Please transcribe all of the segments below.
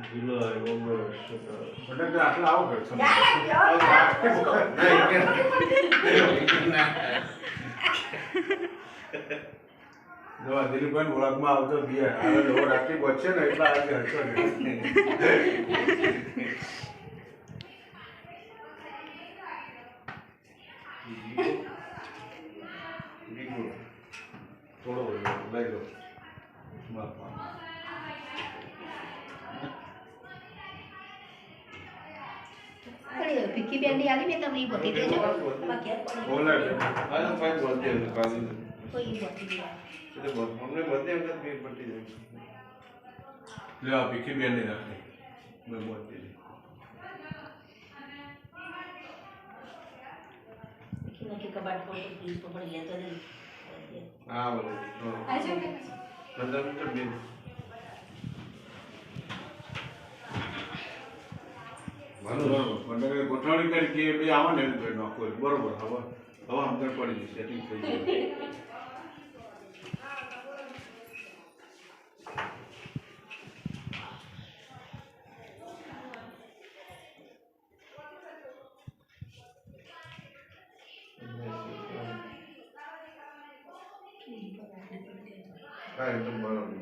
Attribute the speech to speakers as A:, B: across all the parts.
A: જુલાઈ August September.
B: ફટાકડા આટલા આવો ઘર છે. જો આ દિલીપભાઈ ઓળખમાં આવતો બી હવે લોકો રાત્રિ પહોંચે ને એટલા આજે હશો ને. બીજું થોડો લઈ લો બાપા.
C: ભીખી બેન આલી મે તમને ઈ બોતી દેજો
B: બોલે.
A: આ તો પાંચ બોલતી હે કાલે.
C: કોઈ બોતી દે
A: એટલે બ- અમને birthday વખત બે પતી જાય.
B: લે આ ભીખી બેનની મે બોલતી હતી.
C: ભીખી કે કબાટ પર પકડી લેતો નહીં
A: હા, બધું. હા. મતલબ તો બે.
B: બરોબર પણ ગોઠવણી કરી કે બે આવો ને તો નાખો બરોબર. હવે હવે અંદર પડી જશે. સેટિંગ થઈ જાય
A: હા, એકદમ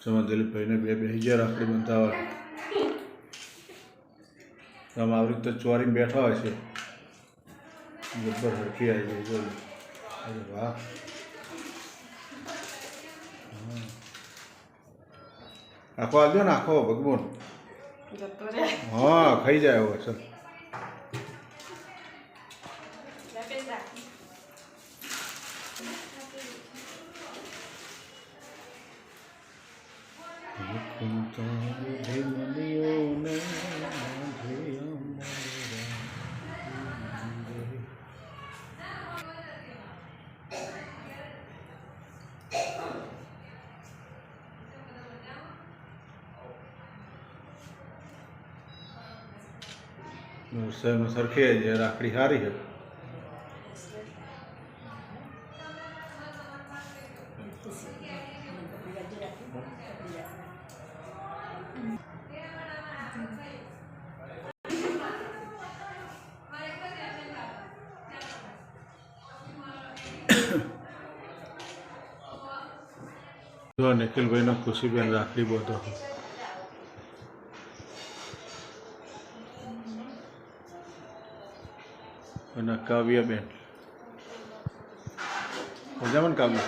B: સમા દિલીપભાઈને બે બે હજાર રાખડી બનતા હોય આમ આવી રીતે ચોરીને બેઠા હોય છે. ગબ્બર હરખી આવી ગઈ અરે વાહ. આખો આવજો ને આખો ભગવાન હા. ખાઈ જાય હવે સર સરખી જે રાખડી સારી છે. નિખિલભાઈનો ખુશીબેન રાખડી બહુ અને કાવ્યાબેન મજામાં કાવ્ય?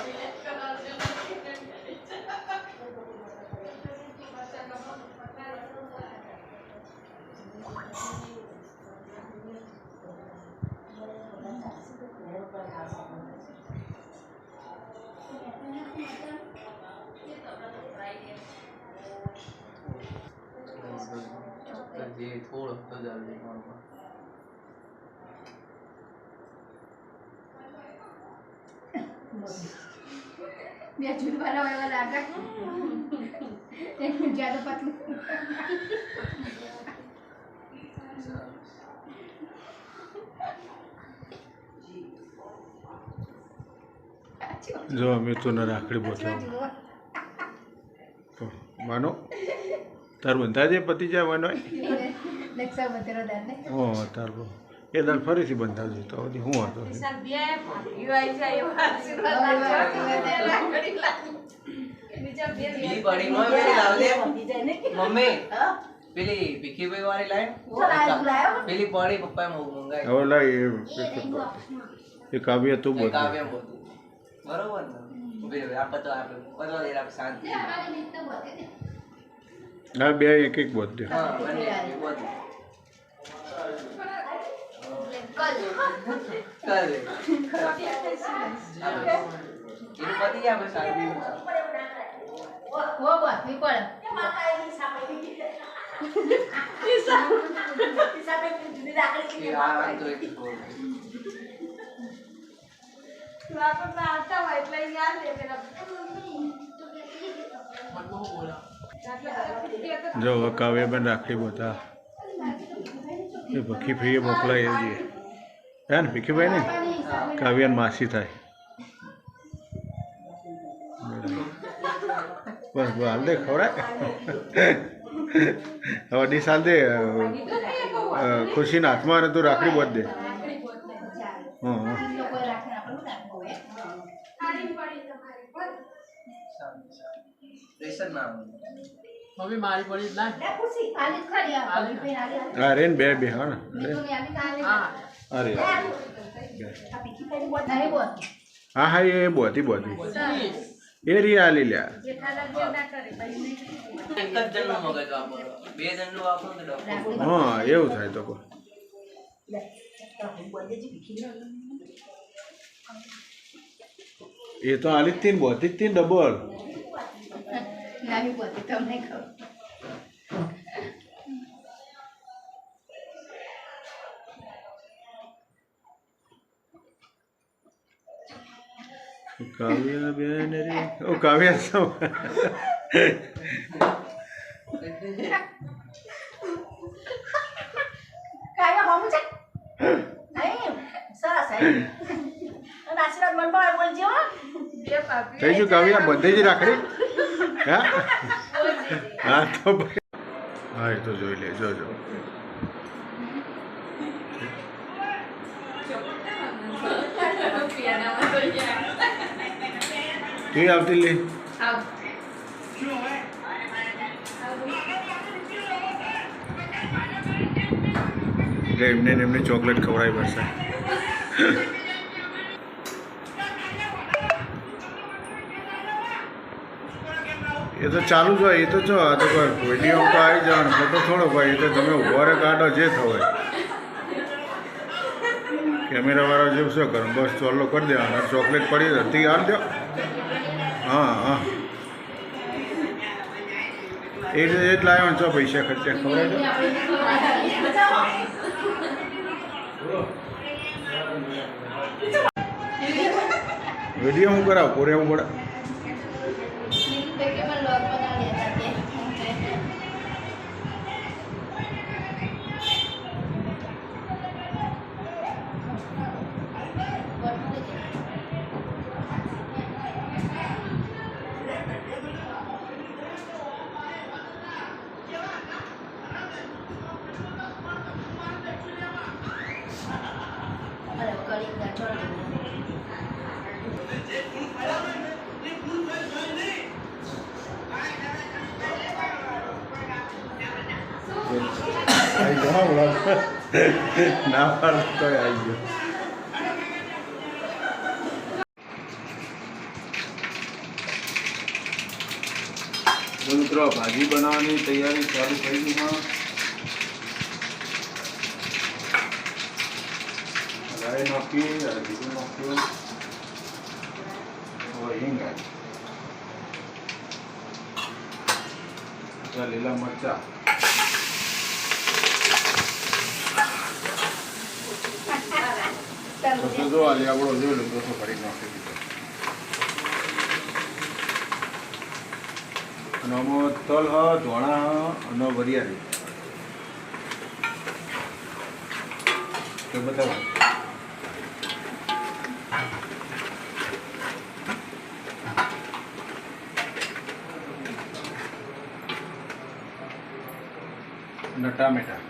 D: થોડો તો
C: બે જૂન વાળા એવા લાગે. એક જ્યાદા પતલું.
B: જો અમે તો રાખડી બોતાવો તો માનો? તાર બંધા જે પતિ જાય માનો ઓ તાર બહુ એ દાર ફરીથી બંધાવજો તો હજી હું હતો
D: બી પડી માં પેલી લાવજે. મમ્મી પેલી ભીખીભાઈ વાળી લાઈન. પેલી પડી પપ્પાએ મંગાવી.
B: હવે લાય એ એ કાવ્ય તું
D: એ
B: બોલ
D: કાવ્ય બોલું બરોબર ને? ઊભી રહે આપણે તો આપણે પતવા દે આપણે શાંતિ.
B: ના બે એક એક બોલ દે
D: હા બંને એ બધું કરે એનું પતિ ગયા પછી શાંતિ
C: હો બસ વિપળ
D: એ આ આ તો એક છોડ.
B: જો કાવ્ય પણ રાખડી બધા. એ ભખી ફઈએ મોકલાય એવી હે ને ભીખીભાઈ ને? કાવ્યાન માસી થાય. બસ હાલ દે ખવડાય. હવે ડીશ હાલ દે ખુશીના હાથમાં તું રાખડી બોધ દે. હા હા
C: લોકો રાખીને આપણને રાખવું હોય
D: પ્રેશર ના આવે.
E: મમ્મી મારી પડી ના
C: આલી જ ખરી આ
E: આલી.
C: ભાઈ આલી જ.
B: હા રે ને બે બે હા. લે. અરે હા હા, એ બોતી બોતી એ રિયા આલી લ્યા. હા, એવું થાય તો કોઈ એ તો આલી તીન જ તીન ડબલ
C: તમને ખબર
B: કાવ્યા બેન રે ઓ કાવ્યા સૌ
F: કાંઈ હોમું છે નહીં સરસ હે? અને આશીર્વાદ મનમાં બોલજો હો.
B: થઈ ગયું કાવ્યા? બધે જ રાખડી? હા? હા તો ભાઈ. હા એ તો જોઈ લે જોજો
C: આવ
B: એટલે એમને એમને ચોકલેટ ખવડાવી પડશે. એ તો ચાલુ જ હોય, એ તો જો, આ તો વીડિયો તો આવી જવાનું ફોટો થોડો ભાઈ, એ તો તમે ઊભો કાઢો જે થવાય કેમેરા વાળો જેવું શું કરો બસ ચોલ્લો કરી દેવાનો. ચોકલેટ પડી હતી આમ દો હા હા. એ રીતે જ લાવ્યો છો પૈસા ખર્ચે ખબર વીડિયો હું કરાવ કોરે હું પડે હા બોલો ના પાડે તો આવી મિત્રો ભાજી બનાવવાની તૈયારી ચાલુ થઈ ગઈ રાઈ નાખી બીજું નાખ્યું હિંગ લીલા મરચા. તો જો આજે આપણો જોઈ અને આમાં તલ હ ધોણા હ અને વરિયાળી તો બતાવો અને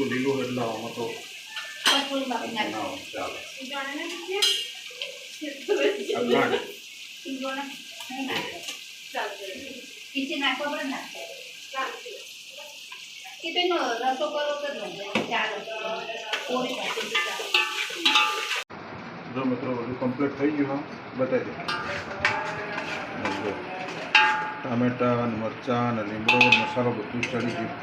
C: તેનો રસો કરો તો જ
B: મિત્રો, બધું કમ્પ્લીટ થઈ ગયું બતાવી દે. ટામેટા મરચાં અને લીમડો મસાલો બધું ચડી ગયું.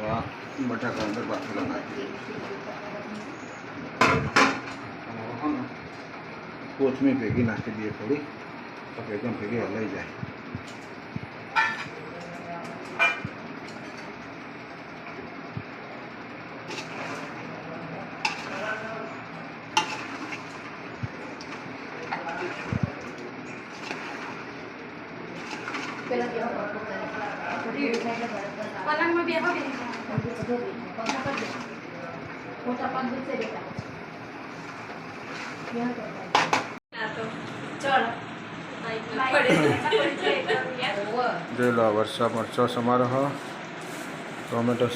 B: વાહ. બટાકા અંદર બાફેલા નાખી કોથમીર ભેગી નાખી દઈએ થોડી તો એકદમ ભેગી હલાઈ જાય
C: પેલા કેવો બરફો કરે. પછી ઉઠાઈને બરફ કરે.
G: પલંગમાં બે
C: પંખા મોટા પગ દુખશે બેટા.
B: જોઈ લો આ વરસા મરચો સમારો ટોમેટો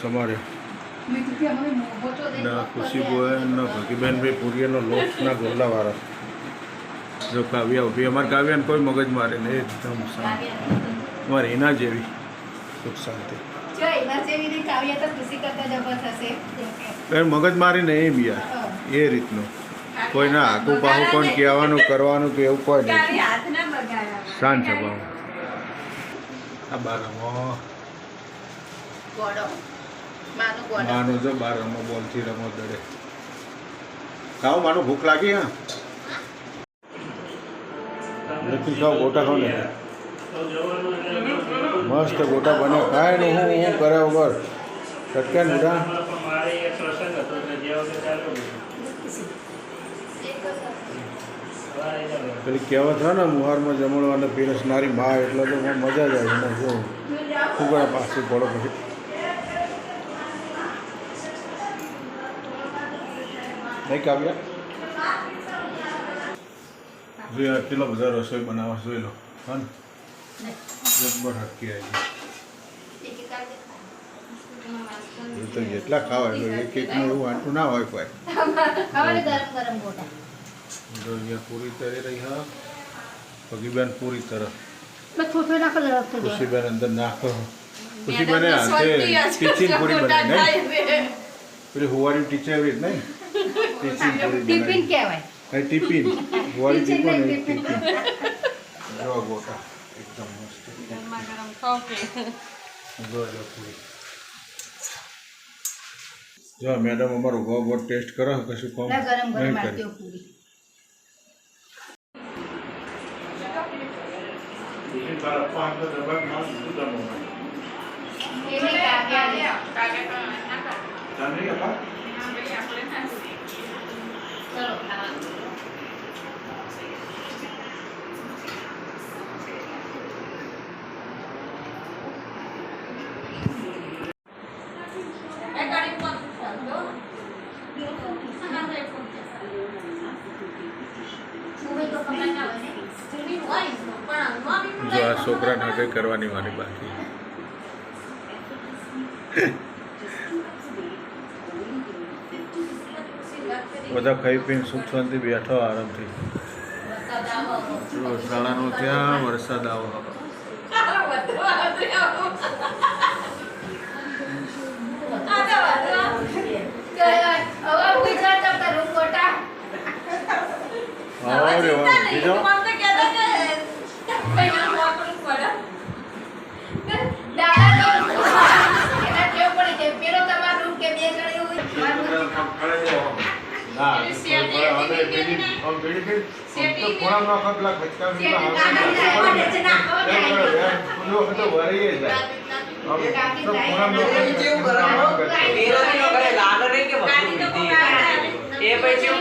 B: લોટના ગોરલાવાળા જો કાવ્યા ઊભી, અમારે કાવ્યાને કોઈ મગજ મારે નહીં, એકદમ શાંત અમારે એના જેવી. સુખ શાંતિ. મગજ મારી નહીં યાર એ રીતનું. કોઈને આગું પાહું કોણ કહેવાનું કરવાનું કે એવું કોઈ નહીં. શાંત છે સ્વભાવ. આ બાર રમો
C: ગોડો માનું
B: માનો જો બાર રમો બોલથી રમો દડે. ખાવ માનો ભૂખ લાગી હા. નથી ખાવ ગોટા ખાવ ને. મસ્ત ગોટા બને. કાંઈ નહીં હું હું કરે વગર. ચટકે ને બધા પેલી કહેવત હોય ને, મુહારમાં જમણવાને પીરસનારી મા એટલે તો મજા જ આવી. ને જો ફુગડા પાસે પડો પછી. નહીં કાવ્યા? જોઈએ આ બધા રસોઈ બનાવવા જોઈ લો. હા ને? જબ્બર હટકી આવી. તો જેટલા ખાવા એટલે એક એકનું એવું આટલું ના હોય કોઈ.
C: ખાવાને ગરમ ગરમ ગોટા.
B: જો અહીંયા પૂરી તરી રહી હા. પગીબેન પૂરી તરફ. ખુશીબેન અંદર નાખો. ખુશીબેને હાથે ટીચિંગ પૂરી બની નહીં? પેલી હુવારી ટીચર એવી નહીં? ટીચિંગ પૂરી
C: ટિફિન કહેવાય.
B: ટિફિન ને
C: ટિફિન.
B: ટિફિન જો ગોટા. એકદમ મસ્ત.
G: ગરમા
B: જો પૂરી. મેડમ અમારો ગો ટેસ્ટ કરો કશું કોમ
C: ગરમ ગરમ
B: નહીં
C: આરતીઓ
B: કરે.
C: પૂરી. એની કાવ્યા ચલો ખાવાનું મૂવી તો ખબર ના હોય ને
B: જો કંઈ કરવાની મારી બાકી? બધા ખાઈ પીને સુખ શાંતિ બેઠો આરામથી. જો શાળાનો ત્યાં વરસાદ આવો
C: હવે
B: બીજો?
C: પેલી
B: આમ પેલી પેલી આમ તો ખૂણામાં નાખો પેલા ખચકા બીજા હાથે નાખો. એમ કરો, એમ. પેલું હવે તો વળી જાય હવે તો ખૂણામાં નાખો,
D: એ પછી એવું કરવાનું પેલાથી નો કરે લાગે નહીં કે तमाम વિધિ એ પછી